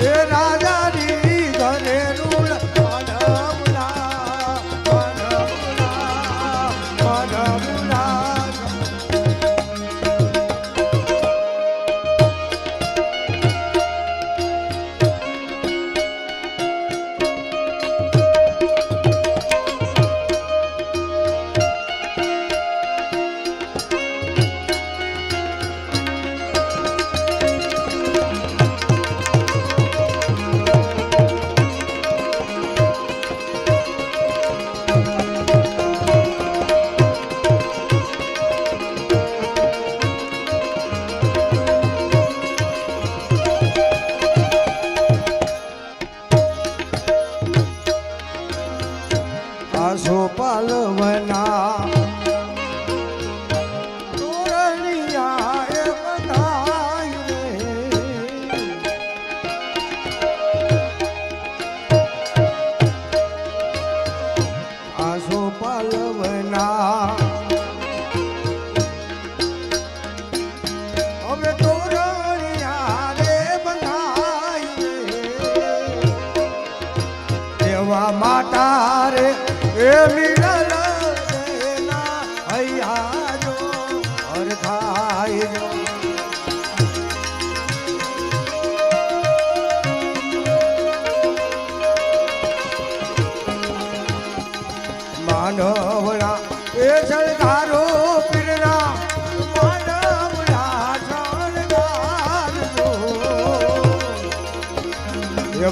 એ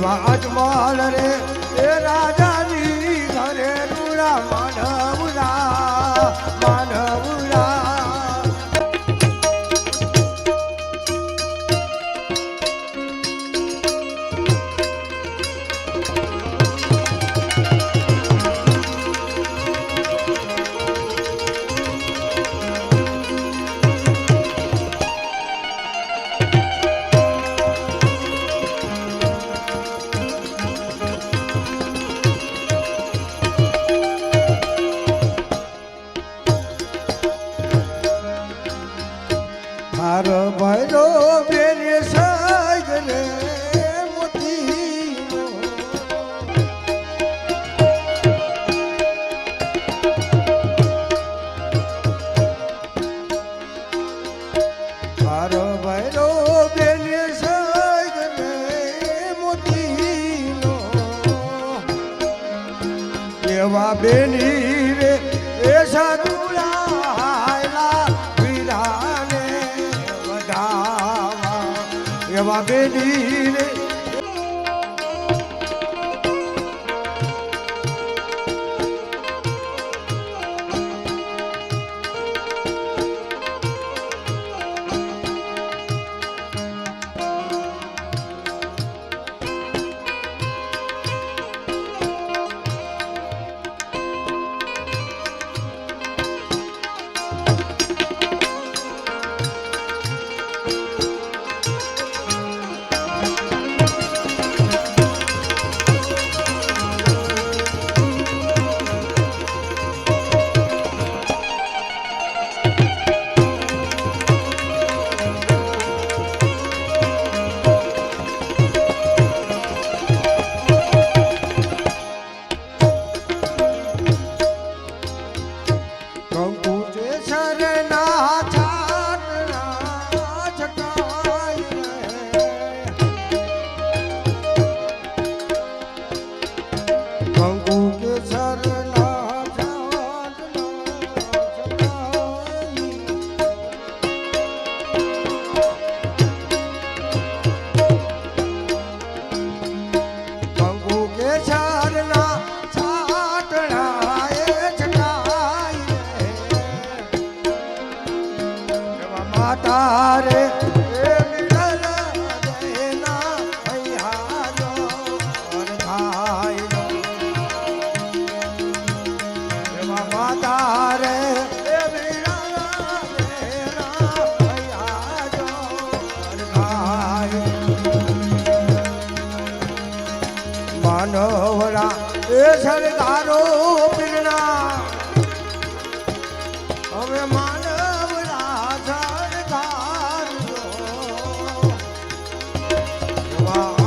એવા અજમલ રે পাবেনি তারে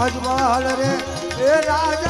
એવા રે. એ રાજાની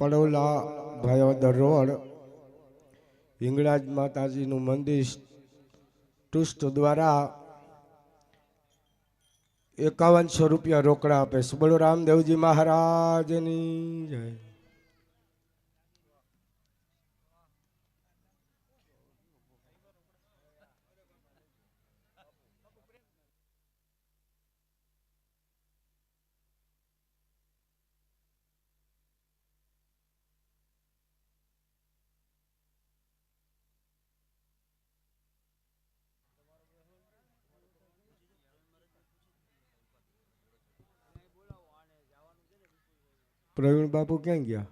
પડોલા ભયોદર રોડ હિંગળાજ માતાજીનું મંદિર ટ્રસ્ટ દ્વારા એકાવનસો રૂપિયા રોકડા આપે. છે રામદેવજી મહારાજની જય. પ્રવીણ બાપુ ક્યાં ગયા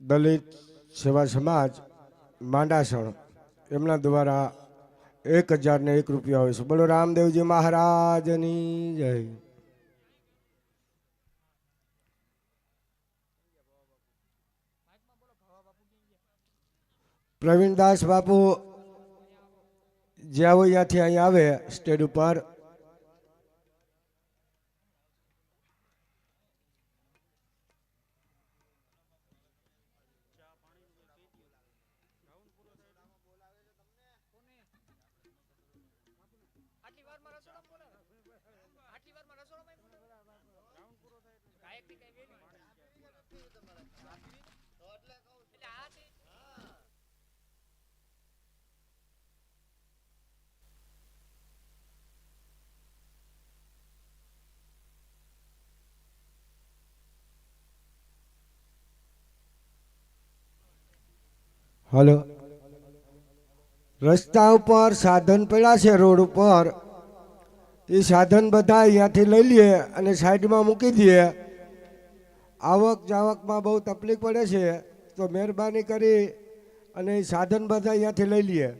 દલિત સેવા સમાજ માંડાસણ એમના દ્વારા એક હજાર ને એક રૂપિયા હોય છે. બોલો, રામદેવજી મહારાજની જય. પ્રવીણદાસ બાપુ જ્યાં હોય ત્યાંથી અહીંયા આવે, સ્ટેજ ઉપર. હલો. રસ્તા ઉપર સાધન પડ્યા છે, રોડ ઉપર. એ સાધન બધા અહીંયાથી લઈ લઈએ અને સાઈડમાં મૂકી દઈએ આવક જાવકમાં બહુ તકલીફ પડે છે, તો મહેરબાની કરી અને સાધન બધા અહીંયાથી લઈ લઈએ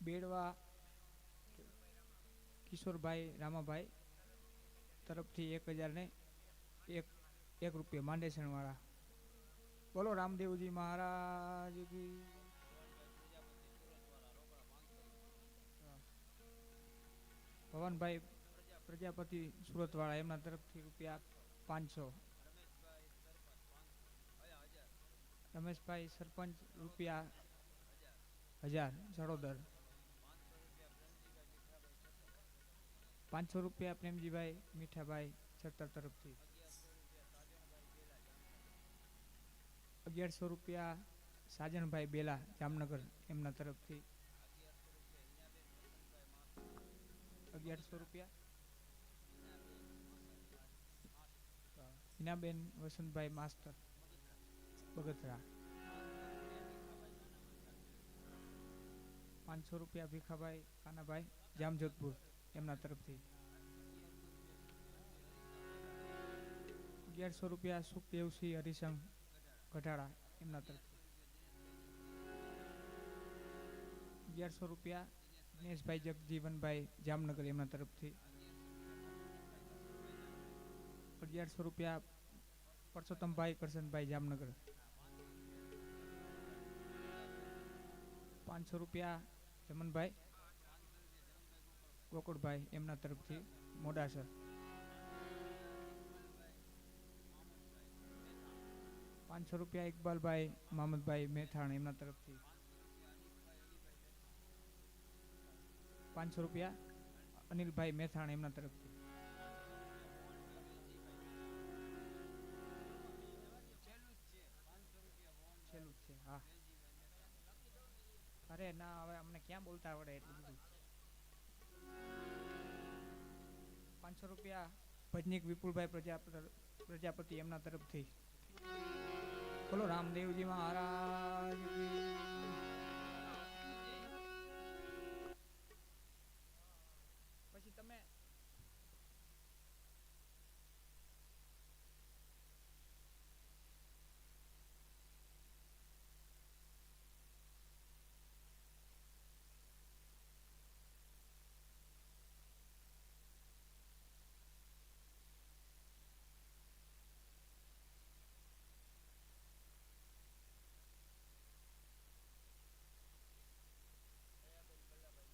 બેડવા કિશોરભાઈ, રામાભાઈ તરફથી એક હજારને એક એક રૂપિયા માંડેસણવાળા. બોલો રામદેવજી મહારાજ ભવનભાઈ પ્રજાપતિ સુરતવાળા, એમના તરફથી રૂપિયા પાંચસો. રમેશભાઈ સરપંચ રૂપિયા હજાર સડોદર પાંચસો રૂપિયા પ્રેમજીભાઈ, મીઠાભાઈ સત્તર તરફથી. અગિયારસો રૂપિયા સાજનભાઈ બેલા, જામનગર, એમના તરફથી. અગિયારસો રૂપિયા. હિનાબેન વસંતભાઈ માસ્ટર બગથરા. પાંચસો રૂપિયા ભીખાભાઈ કાનાભાઈ, જામજોધપુર. એમના તરફથી. અગિયારસો રૂપિયા સુખદેવસિંહ હરિસંઘ ગઢાળા એમના તરફથી. અગિયારસો રૂપિયા દિનેશભાઈ જગજીવનભાઈ જામનગર એમના તરફથી. અગિયારસો રૂપિયા પરસોત્તમભાઈ કરશનભાઈ જામનગર. પાંચસો રૂપિયા જમનભાઈ ગોકુળભાઈ એમના તરફથી મોડાસર પાંચસો રૂપિયા ઇકબાલભાઈ મામદભાઈ મેથાણ એમના તરફથી. પાંચસો રૂપિયા અનિલભાઈ મેથાણ એમના તરફથી. છેલ્લું છે, હા. અરે ના, હવે અમને ક્યાં બોલતા આવડે એટલું બધું? પાંચસો રૂપિયા ભજનીક વિપુલભાઈ પ્રજા પ્રજાપતિ એમના તરફથી. બોલો રામદેવજી મહારાજ.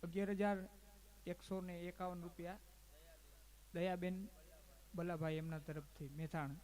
અગિયાર હજાર એકસો ને એકાવન રૂપિયા દયાબેન બલાભાઈ એમના તરફથી મેથાણ